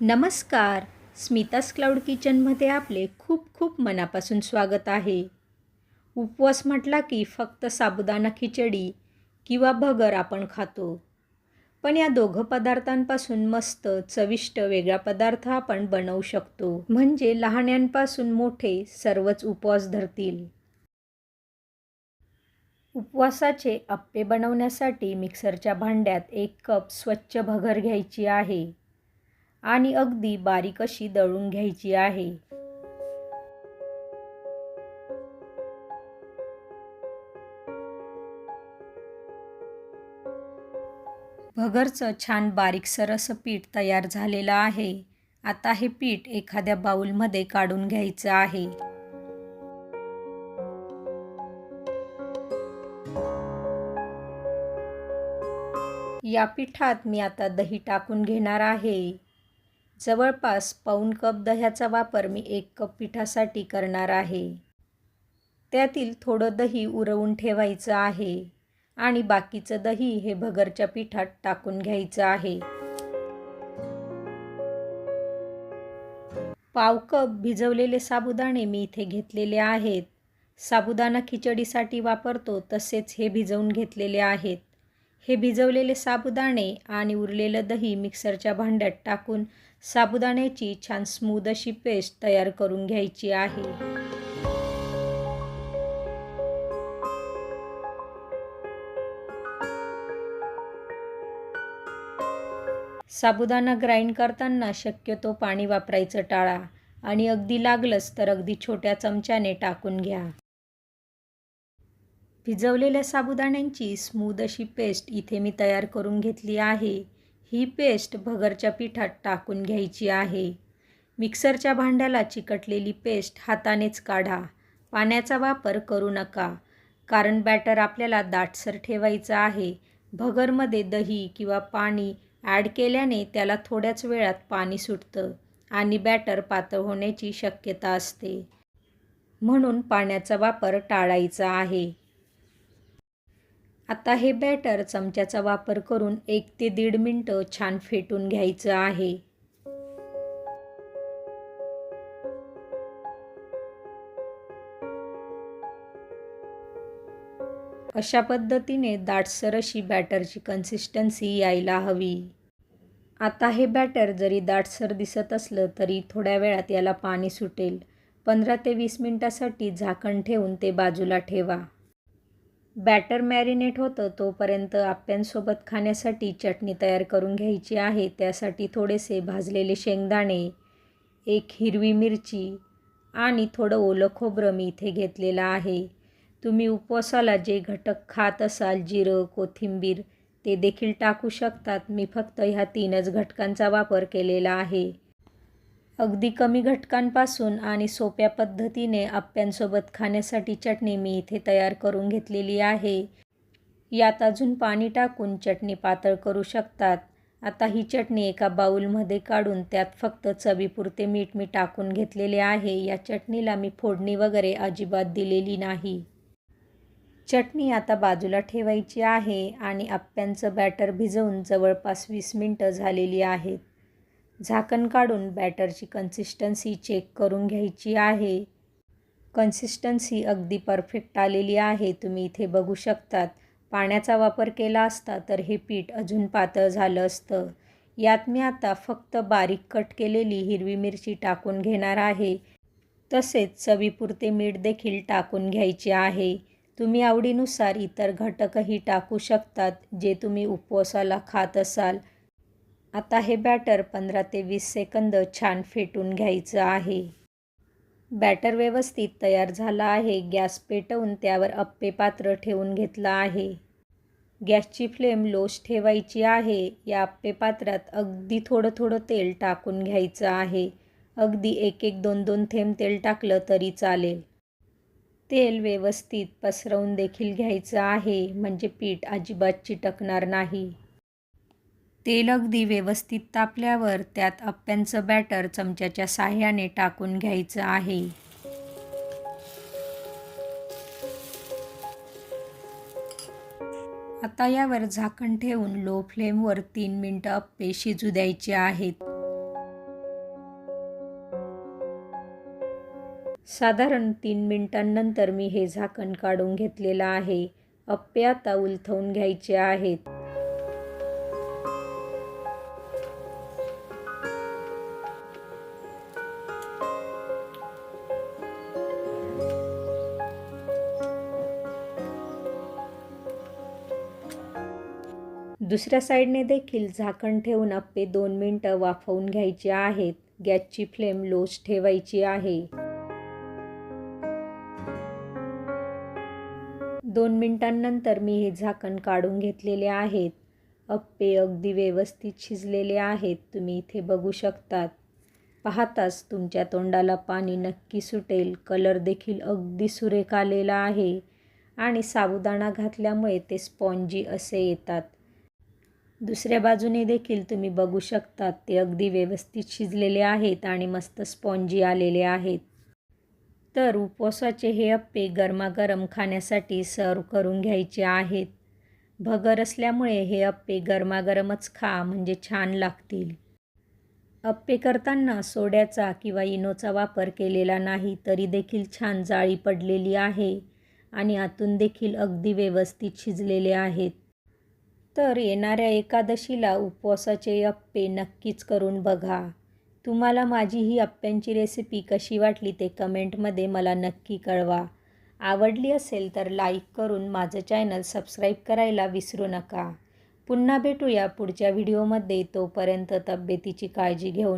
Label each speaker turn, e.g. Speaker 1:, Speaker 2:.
Speaker 1: नमस्कार. स्मितास क्लाउड किचनमध्ये आपले खूप खूप मनापासून स्वागत आहे. उपवास म्हटला की फक्त साबुदाणा खिचडी किंवा भगर आपण खातो. पण या दोघं पदार्थांपासून मस्त चविष्ट वेगळा पदार्थ आपण बनवू शकतो. म्हणजे लहाण्यांपासून मोठे सर्वच उपवास धरतील. उपवासाचे अप्पे बनवण्यासाठी मिक्सरच्या भांड्यात एक कप स्वच्छ भगर घ्यायची आहे. आणि अगदी बारीक अशी दळून घ्यायची आहे. भगरचं छान बारीकसर असं पीठ तयार झालेलं आहे. आता हे पीठ एखाद्या बाऊलमध्ये काढून घ्यायचं आहे. या पिठात मी आता दही टाकून घेणार आहे. जवळपास पाऊण कप दह्याचा वापर मी एक कप पिठासाठी करणार आहे. त्यातील थोडं दही उरवून ठेवायचं आहे आणि बाकीचं दही हे भगरच्या पिठात टाकून घ्यायचं आहे. पाव कप भिजवलेले साबुदाणे मी इथे घेतलेले आहेत. साबुदाणा खिचडीसाठी वापरतो तसेच हे भिजवून घेतलेले आहेत. हे भिजवलेले साबुदाणे आणि उरलेलं दही मिक्सरच्या भांड्यात टाकून साबुदाण्याची छान स्मूद अशी पेस्ट तयार करून घ्यायची आहे. साबुदाणा ग्राइंड करताना शक्यतो पाणी वापरायचं टाळा आणि अगदी लागलंच तर अगदी छोट्या चमच्याने टाकून घ्या. भिजवलेल्या साबुदाण्यांची स्मूद अशी पेस्ट इथे मी तयार करून घेतली आहे. ही पेस्ट भगरच्या पिठात टाकून घ्यायची आहे. मिक्सरच्या भांड्याला चिकटलेली पेस्ट हातानेच काढा. पाण्याचा वापर करू नका कारण बॅटर आपल्याला दाटसर ठेवायचं आहे. भगरमध्ये दही किंवा पाणी ॲड केल्याने त्याला थोड्याच वेळात पाणी सुटतं आणि बॅटर पातळ होण्याची शक्यता असते. म्हणून पाण्याचा वापर टाळायचा आहे. आता हे बॅटर चमच्याचा वापर करून एक ते दीड मिनटं छान फेटून घ्यायचं आहे. अशा पद्धतीने दाटसर अशी बॅटरची कन्सिस्टन्सी यायला हवी. आता हे बॅटर जरी दाटसर दिसत असलं तरी थोड्या वेळात याला पाणी सुटेल. पंधरा ते वीस मिनटासाठी झाकण ठेवून ते बाजूला ठेवा. बॅटर मॅरिनेट होतं तोपर्यंत आप्यांसोबत खाण्यासाठी चटणी तयार करून घ्यायची आहे. त्यासाठी थोडेसे भाजलेले शेंगदाणे एक हिरवी मिरची आणि थोडं ओलं खोबरं मी इथे घेतलेलं आहे. तुम्ही उपवासाला जे घटक खात असाल जिरं कोथिंबीर ते देखील टाकू शकतात. मी फक्त ह्या तीनच घटकांचा वापर केलेला आहे. अगदी कमी घटकांपासून आणि सोप्या पद्धतीने आप्यांसोबत खाण्यासाठी चटणी मी इथे तयार करून घेतलेली आहे. यात अजून पाणी टाकून चटणी पातळ करू शकतात. आता ही चटणी एका बाऊलमध्ये काढून त्यात फक्त चवीपुरते मीठ मी टाकून घेतलेले आहे. या चटणीला मी फोडणी वगैरे अजिबात दिलेली नाही. चटणी आता बाजूला ठेवायची आहे आणि आप्प्यांचं बॅटर भिजवून जवळपास वीस मिनटं झालेली आहेत. झाकण काढून बॅटरची कन्सिस्टन्सी चेक करून घ्यायची आहे. कन्सिस्टन्सी अगदी परफेक्ट आलेली आहे. तुम्ही इथे बघू शकतात पाण्याचा वापर केला असता तर हे पीठ अजून पातळ झालं असतं. यात मी आता फक्त बारीक कट केलेली हिरवी मिरची टाकून घेणार आहे. तसेच चवीपुरते मीठ देखील टाकून घ्यायचे आहे. तुम्ही आवडीनुसार इतर घटकही टाकू शकतात जे तुम्ही उपवासाला खात असाल. आता हे बॅटर पंधरा ते वीस सेकंद छान फेटून घ्यायचं आहे. बॅटर व्यवस्थित तयार झाला आहे. गॅस पेटवून त्यावर अप्पे पात्र ठेवून घेतलं आहे. गॅसची फ्लेम लोश ठेवायची आहे. या अप्पे पात्रात अगदी थोडं थोडं तेल टाकून घ्यायचं आहे. अगदी एक एक दोन दोन थेंब तेल टाकलं तरी चालेल. तेल व्यवस्थित पसरवून देखील घ्यायचं आहे. म्हणजे पीठ अजिबात चिटकणार नाही. तेल अगदी व्यवस्थित तापल्यावर त्यात अप्प्यांचं बॅटर चमच्याच्या साह्याने टाकून घ्यायचं आहे. आता यावर झाकण ठेवून लो फ्लेमवर तीन मिनटं अप्पे शिजू द्यायचे आहेत. साधारण तीन मिनिटांनंतर मी हे झाकण काढून घेतलेलं आहे. अप्पे आता उलथवून घ्यायचे आहेत. दुसऱ्या साईडने देखील झाकण ठेवून अप्पे दोन मिनटं वाफवून घ्यायचे आहेत. गॅसची फ्लेम लोच ठेवायची आहे. दोन मिनटांनंतर मी हे झाकण काढून घेतलेले आहेत. अप्पे अगदी व्यवस्थित शिजलेले आहेत. तुम्ही इथे बघू शकतात. पाहताच तुमच्या तोंडाला पाणी नक्की सुटेल. कलर देखील अगदी सुरेख आलेला आहे. आणि साबुदाणा घातल्यामुळे ते स्पॉन्जी असे येतात. दुसऱ्या बाजूने देखील तुम्ही बघू शकतात ते अगदी व्यवस्थित शिजलेले आहेत आणि मस्त स्पॉन्जी आलेले आहेत. तर उपवासाचे हे अप्पे गरमागरम खाण्यासाठी सर्व करून घ्यायचे आहेत. भगर असल्यामुळे हे अप्पे गरमागरमच खा म्हणजे छान लागतील. अप्पे करताना सोड्याचा किंवा इनोचा वापर केलेला नाही तरी देखील छान जाळी पडलेली आहे आणि आतून देखील अगदी व्यवस्थित शिजलेले आहेत. तर येणाऱ्या एकादशीला उपवासाचे अप्पे नक्कीच करून बघा. तुम्हाला माझी ही अप्प्यांची रेसिपी कशी वाटली ते कमेंटमध्ये मला नक्की कळवा. आवडली असेल तर लाईक करून माझं चॅनल सबस्क्राईब करायला विसरू नका. पुन्हा भेटूया पुढच्या व्हिडिओमध्ये तोपर्यंत तब्येतीची काळजी घेऊन